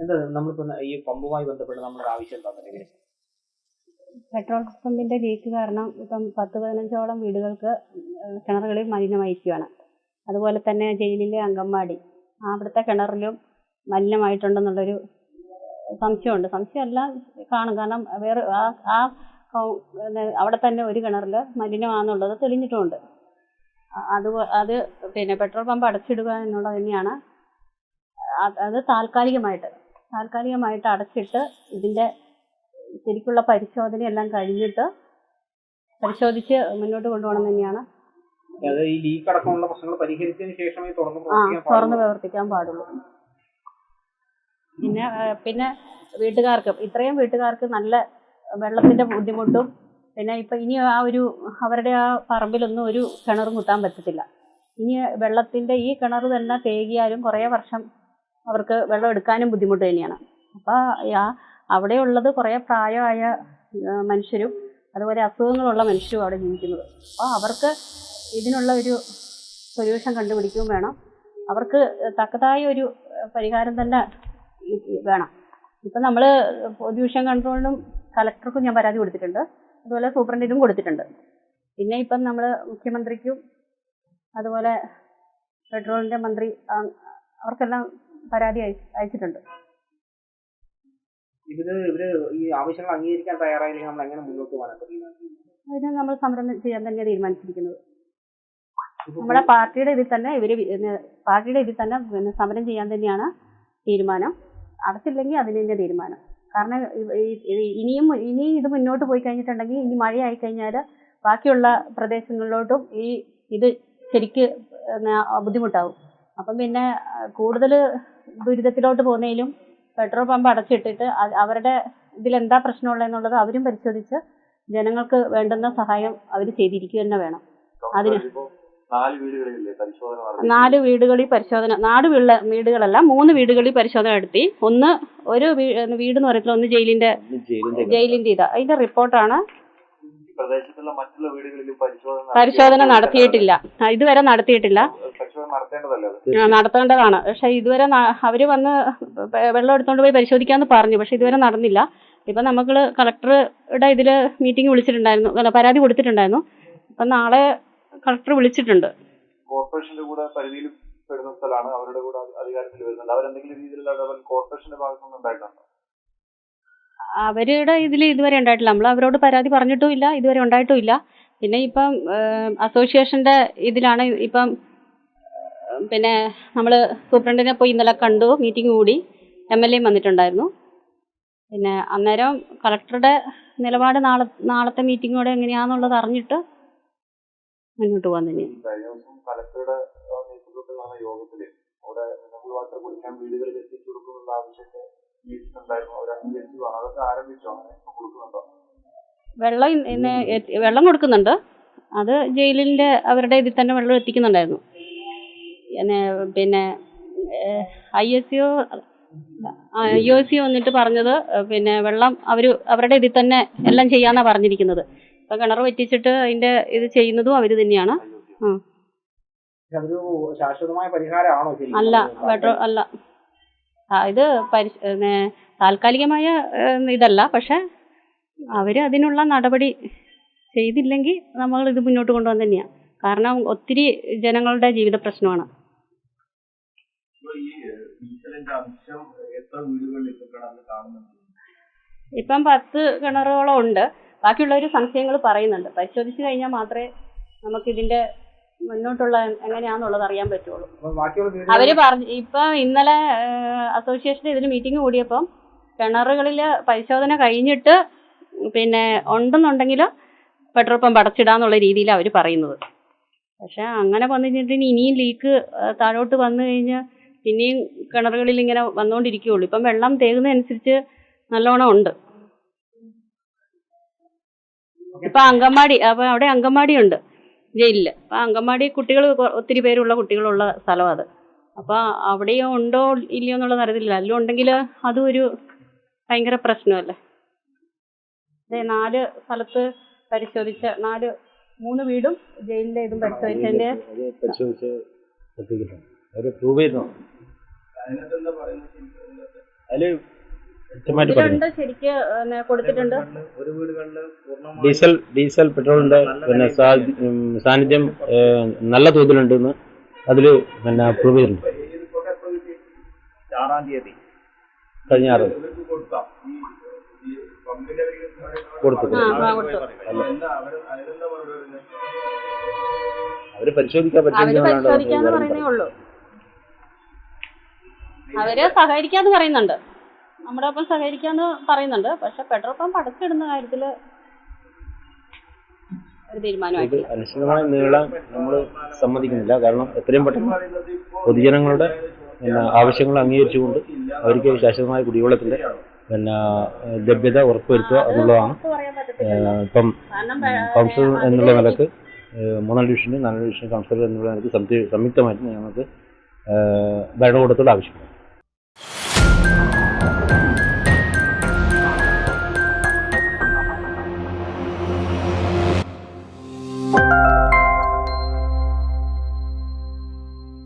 എന്താ നമ്മളിപ്പോ ഈ പമ്പുമായി ബന്ധപ്പെട്ട് നമ്മുടെ ആവശ്യം എന്താ പെട്രോൾ പമ്പിന്റെ ലീക്ക് കാരണം ഇപ്പം പത്ത് പതിനഞ്ചോളം വീടുകൾക്ക് കിണറുകളിൽ മലിനമായിരിക്കുകയാണ് അതുപോലെ തന്നെ ജയിലിലെ അങ്കമ്പാടി അവിടുത്തെ കിണറിലും മലിനമായിട്ടുണ്ടെന്നുള്ളൊരു സംശയമുണ്ട്. സംശയമല്ല കാണും. കാരണം വേറെ ആ ആ അവിടെ തന്നെ ഒരു കിണറിൽ മലിനമാണെന്നുള്ളത് തെളിഞ്ഞിട്ടുമുണ്ട് അത് അത് പിന്നെ പെട്രോൾ പമ്പ് അടച്ചിടുക എന്നുള്ളത് തന്നെയാണ് അത് താൽക്കാലികമായിട്ട് താൽക്കാലികമായിട്ട് അടച്ചിട്ട് ഇതിന്റെ ശരിക്കുള്ള പരിശോധനയെല്ലാം കഴിഞ്ഞിട്ട് പരിശോധിച്ച് മുന്നോട്ട് കൊണ്ടുപോകണം തന്നെയാണ്. ഈ ലീക്ക് അടക്കമുള്ള പ്രശ്നങ്ങൾ പരിഹരിച്ചതിന് ശേഷമേ തുറന്ന് പ്രവർത്തിക്കാൻ പാടുള്ളൂ. പിന്നെ പിന്നെ വീട്ടുകാർക്ക് ഇത്രയും വീട്ടുകാർക്ക് നല്ല വെള്ളത്തിന്റെ ബുദ്ധിമുട്ടും പിന്നെ ഇപ്പൊ ഇനി ആ ഒരു അവരുടെ ആ പറമ്പിലൊന്നും ഒരു കിണറും കുത്താൻ പറ്റത്തില്ല. ഇനി വെള്ളത്തിന്റെ ഈ കിണർ തന്നെ തേകിയാലും കുറേ വർഷം അവർക്ക് വെള്ളം എടുക്കാനും ബുദ്ധിമുട്ട് തന്നെയാണ്. അപ്പോൾ ആ അവിടെയുള്ളത് കുറേ പ്രായമായ മനുഷ്യരും അതുപോലെ അസുഖങ്ങളുള്ള മനുഷ്യരും അവിടെ ജീവിക്കുന്നത്. അപ്പോൾ അവർക്ക് ഇതിനുള്ള ഒരു സൊല്യൂഷൻ കണ്ടുപിടിക്കുകയും വേണം. അവർക്ക് തക്കതായ ഒരു പരിഹാരം തന്നെ വേണം. ഇപ്പം നമ്മൾ പൊല്യൂഷൻ കൺട്രോളിനും കലക്ടർക്കും ഞാൻ പരാതി കൊടുത്തിട്ടുണ്ട്. അതുപോലെ സൂപ്രണ്ടിനും കൊടുത്തിട്ടുണ്ട്. പിന്നെ ഇപ്പം നമ്മൾ മുഖ്യമന്ത്രിക്കും അതുപോലെ പെട്രോളിന്റെ മന്ത്രി അവർക്കെല്ലാം പരാതി അയ അയച്ചിട്ടുണ്ട്. ഇതിന് ഇവർ ഈ ആവശ്യങ്ങൾ അംഗീകരിക്കാൻ തയ്യാറായില്ലെങ്കിൽ നമ്മൾ എങ്ങനെ മുന്നോട്ട് പോകാനൊക്കെ അതിന് നമ്മൾ സംരംഭം ചെയ്യാൻ തന്നെ തീരുമാനിച്ചിരിക്കുന്നത്. നമ്മുടെ പാർട്ടിയുടെ ഇതിൽ തന്നെ ഇവർ പാർട്ടിയുടെ ഇതിൽ തന്നെ പിന്നെ സമരം ചെയ്യാൻ തന്നെയാണ് തീരുമാനം. അടച്ചില്ലെങ്കിൽ അതിന് തന്നെ തീരുമാനം. കാരണം ഇനിയും ഇനി ഇത് മുന്നോട്ട് പോയി കഴിഞ്ഞിട്ടുണ്ടെങ്കിൽ ഇനി മഴയായി കഴിഞ്ഞാൽ ബാക്കിയുള്ള പ്രദേശങ്ങളിലോട്ടും ഈ ഇത് ശരിക്ക് ബുദ്ധിമുട്ടാവും. അപ്പം പിന്നെ കൂടുതൽ ദുരിതത്തിലോട്ട് പോകുന്നതിലും പെട്രോൾ പമ്പ് അടച്ചിട്ടിട്ട് അവരുടെ ഇതിലെന്താ പ്രശ്നമുള്ളതെന്നുള്ളത് അവരും പരിശോധിച്ച് ജനങ്ങൾക്ക് വേണ്ടുന്ന സഹായം അവർ ചെയ്തിരിക്കുക തന്നെ വേണം. അതിന് നാല് വീടുകളിൽ പരിശോധന നാല് വീട് വീടുകളല്ല മൂന്ന് വീടുകളിൽ പരിശോധന നടത്തി. ഒന്ന് ഒരു വീട് എന്ന് പറയത്തില്ല ഒന്ന് ജയിലിന്റെ ജയിലിന്റെ ഇതാ. അതിന്റെ റിപ്പോർട്ടാണ് പ്രദേശത്തുള്ള മറ്റുള്ള വീടുകളിലും പരിശോധന പരിശോധന നടത്തിയിട്ടില്ല. ഇതുവരെ നടത്തിയിട്ടില്ല. നടത്തേണ്ടതാണ്. പക്ഷെ ഇതുവരെ അവർ വന്ന് വെള്ളം എടുത്തോണ്ട് പോയി പരിശോധിക്കാന്ന് പറഞ്ഞു. പക്ഷെ ഇതുവരെ നടന്നില്ല. ഇപ്പൊ നമുക്ക് കളക്ടറുടെ ഇതിൽ മീറ്റിംഗ് വിളിച്ചിട്ടുണ്ടായിരുന്നു. പരാതി കൊടുത്തിട്ടുണ്ടായിരുന്നു. അപ്പൊ നാളെ കളക്ടർ വിളിച്ചിട്ടുണ്ട്. കോർപ്പറേഷന്റെ കൂടെ പരിധിയിൽ പെടുന്ന സ്ഥലമാണ് അവരുടെ കൂടെ അധി- അധികാരത്തിൽ വരുന്നുണ്ട് അവരെന്തെങ്കിലും രീതിയിലുള്ള കോർപ്പറേഷന്റെ ഭാഗത്തുനിന്ന് ഉണ്ടായിട്ടുണ്ടോ അവരുടെ ഇതിൽ ഇതുവരെ ഉണ്ടായിട്ടില്ല. നമ്മൾ അവരോട് പരാതി പറഞ്ഞിട്ടും ഇല്ല ഇതുവരെ ഉണ്ടായിട്ടും ഇല്ല. പിന്നെ ഇപ്പം അസോസിയേഷന്റെ ഇതിലാണ് ഇപ്പം പിന്നെ നമ്മൾ സൂപ്രണ്ടിനെ പോയി ഇന്നലെ കണ്ടു മീറ്റിംഗ് കൂടി. എം എൽ എയും വന്നിട്ടുണ്ടായിരുന്നു. പിന്നെ അന്നേരം കളക്ടറുടെ നിലപാട് നാളെ നാളത്തെ മീറ്റിങ്ങോടെ എങ്ങനെയാണെന്നുള്ളത് അറിഞ്ഞിട്ട് മുന്നോട്ട് പോകാൻ തന്നെയാണ് യോഗത്തിൽ അവിടെ വെള്ളം ഇന്ന് വെള്ളം കൊടുക്കുന്നുണ്ട്. അത് ജയിലിന്റെ അവരുടെ ഇതിൽ തന്നെ വെള്ളം എത്തിക്കുന്നുണ്ടായിരുന്നു. പിന്നെ I S C O I O C വന്നിട്ട് പറഞ്ഞത് പിന്നെ വെള്ളം അവർ അവരുടെ ഇതിൽ തന്നെ എല്ലാം ചെയ്യാന്നാ പറഞ്ഞിരിക്കുന്നത്. ഇപ്പം കിണർ വെറ്റിച്ചിട്ട് അതിന്റെ ഇത് ചെയ്യുന്നതും അവർ തന്നെയാണ്. അല്ല പെട്രോൾ അല്ല. ഇത് പരി താൽക്കാലികമായ ഇതല്ല. പക്ഷെ അവർ അതിനുള്ള നടപടി ചെയ്തില്ലെങ്കിൽ നമ്മൾ ഇത് മുന്നോട്ട് കൊണ്ടുപോകാൻ തന്നെയാണ് കാരണം ഒത്തിരി ജനങ്ങളുടെ ജീവിത പ്രശ്നമാണ്. ഇപ്പം പത്ത് കിണറുകളോ ഉണ്ട്. ബാക്കിയുള്ളവർ സംശയങ്ങൾ പറയുന്നുണ്ട്. പരിശോധിച്ച് കഴിഞ്ഞാൽ മാത്രമേ നമുക്കിതിന്റെ മുന്നോട്ടുള്ള എങ്ങനെയാന്നുള്ളത് അറിയാൻ പറ്റുള്ളൂ. അവർ പറഞ്ഞു ഇപ്പൊ ഇന്നലെ അസോസിയേഷൻ ഇതിന് മീറ്റിംഗ് കൂടിയപ്പം കിണറുകളിൽ പരിശോധന കഴിഞ്ഞിട്ട് പിന്നെ ഉണ്ടെന്നുണ്ടെങ്കിൽ പെട്രോൾ പമ്പ് അടച്ചിടാന്നുള്ള രീതിയിലാണ് അവർ പറയുന്നത്. പക്ഷെ അങ്ങനെ വന്നു കഴിഞ്ഞിട്ട് ഇനിയും ലീക്ക് താഴോട്ട് വന്നു കഴിഞ്ഞാൽ പിന്നെയും കിണറുകളിൽ ഇങ്ങനെ വന്നുകൊണ്ടിരിക്കുകയുള്ളൂ ഇപ്പം വെള്ളം തേകുന്നതനുസരിച്ച് നല്ലോണം ഉണ്ട്. ഇപ്പൊ അങ്കമാടി അപ്പൊ അവിടെ അങ്കമാടി ഉണ്ട് ജയിലിൽ. അപ്പം അങ്കമാടി കുട്ടികൾ ഒത്തിരി പേരുള്ള കുട്ടികളുള്ള സ്ഥലമാണ് അത് അപ്പൊ അവിടെയും ഉണ്ടോ ഇല്ലയോ എന്നുള്ളത് അറിയത്തില്ല അല്ല ഉണ്ടെങ്കിൽ അതും ഒരു ഭയങ്കര പ്രശ്നമല്ലേ അതെ നാല് സ്ഥലത്ത് പരിശോധിച്ച നാല് മൂന്ന് വീടും ജയിലിന്റെ ഇതും പരിശോധിച്ചതിന്റെ പരിശോധിച്ച് അതിൽ ഇതിലുണ്ട് ശരിക്ക് കൊടുത്തിട്ടുണ്ട്. ഒരു വീടുകളിൽ പൂർണമായി ഡീസൽ ഡീസൽ പെട്രോളിന്റെ പിന്നെ സാന്നിധ്യം നല്ല തോതിലുണ്ടെന്ന് അതിൽ പിന്നെ അപ്രൂവ് ചെയ്തിട്ടുണ്ട്. ആറാം തീയതി. കഴിഞ്ഞ ആറ്. കൊടുത്തു, അവർ പരിശോധിക്കാൻ പറ്റില്ല അവർ സഹകരിക്കാന്ന് പറയുന്നുണ്ട്. നമ്മുടെ ഒപ്പം സഹകരിക്കാന്ന് പറയുന്നുണ്ട്. പക്ഷെ പെട്രോൾ പമ്പ് അടച്ചിടുന്ന കാര്യത്തിൽ ഒരു അനിശ്ചിതമായി നീളാൻ നമ്മൾ സമ്മതിക്കുന്നില്ല. കാരണം എത്രയും പെട്ടെന്ന് പൊതുജനങ്ങളുടെ ആവശ്യങ്ങൾ അംഗീകരിച്ചുകൊണ്ട് അവർക്ക് ശാശ്വതമായ കുടിവെള്ളത്തിന്റെ പിന്നെ ലഭ്യത ഉറപ്പുവരുത്തുക എന്നുള്ളതാണ്. ഇപ്പം കൗൺസിലർ എന്നുള്ള നിലയ്ക്ക് മൂന്നാം ഡിവിഷന് നാലാം ഡിവിഷൻ കൗൺസിലർ എന്നുള്ള നിലയ്ക്ക് സംയുക്തമായിട്ട് ഞങ്ങൾക്ക് ഭരണകൂടത്തോട് ആവശ്യപ്പെടും